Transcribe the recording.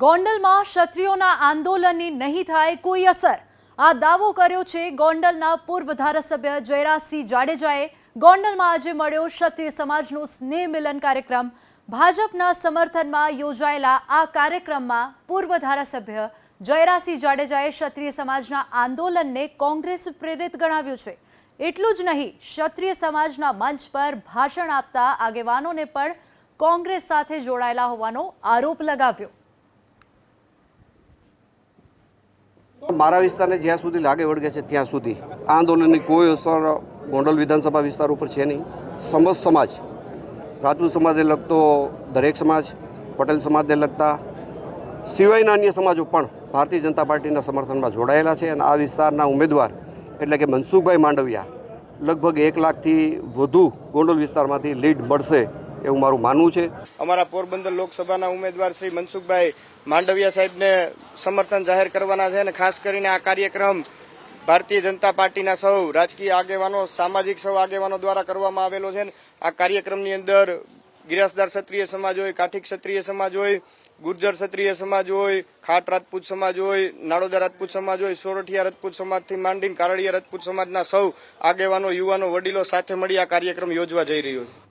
ગોંડલમાં ક્ષત્રિયોના આંદોલનની નહીં થાય કોઈ અસર. આ દાવો કર્યો છે ગોંડલના પૂર્વ ધારાસભ્ય જયરાજસિંહ જાડેજાએ. ગોંડલમાં આજે મળ્યો ક્ષત્રિય સમાજનો સ્નેહ મિલન કાર્યક્રમ. ભાજપના સમર્થનમાં યોજાયેલા આ કાર્યક્રમમાં પૂર્વ ધારાસભ્ય જયરાજસિંહ જાડેજાએ ક્ષત્રિય સમાજના આંદોલનને કોંગ્રેસ પ્રેરિત ગણાવ્યું છે. એટલું જ નહીં, ક્ષત્રિય સમાજના મંચ પર ભાષણ આપતા આગેવાનોને પણ કોંગ્રેસ સાથે જોડાયેલા હોવાનો આરોપ લગાવ્યો. મારા વિસ્તારને જ્યાં સુધી લાગે વળગે છે ત્યાં સુધી આંદોલનની કોઈ અસર ગોંડલ વિધાનસભા વિસ્તાર ઉપર છે નહીં. સમસ્ત સમાજ, રાજપૂત સમાજને લગતો દરેક સમાજ, પટેલ સમાજને લગતા સિવાયના અન્ય સમાજો પણ ભારતીય જનતા પાર્ટીના સમર્થનમાં જોડાયેલા છે અને આ વિસ્તારના ઉમેદવાર એટલે કે મનસુખભાઈ માંડવિયા લગભગ એક લાખથી વધુ ગોંડલ વિસ્તારમાંથી લીડ મળશે એવું મારું માનવું છે. અમારા પોરબંદર લોકસભાના ઉમેદવાર શ્રી મનસુખભાઈ માંડવિયા સાહેબને સમર્થન જાહેર કરવાના છે અને ખાસ કરીને આ કાર્યક્રમ ભારતીય જનતા પાર્ટીના સૌ રાજકીય આગેવાનો, સામાજિક સૌ આગેવાનો દ્વારા કરવામાં આવેલો છે. આ કાર્યક્રમની અંદર ગિરાસદાર ક્ષત્રિય સમાજ હોય કાઠી ક્ષત્રિય સમાજ હોય, ગુર્જર ક્ષત્રિય સમાજ હોય, ખાટ રાજપૂત સમાજ હોય નાડોદા રાજપૂત સમાજ હોય, સોરઠિયા રાજપૂત સમાજથી માંડીને કારડિયા રાજપૂત સમાજના સૌ આગેવાનો, યુવાનો, વડીલો સાથે મળી આ કાર્યક્રમ યોજવા જઈ રહ્યો છે.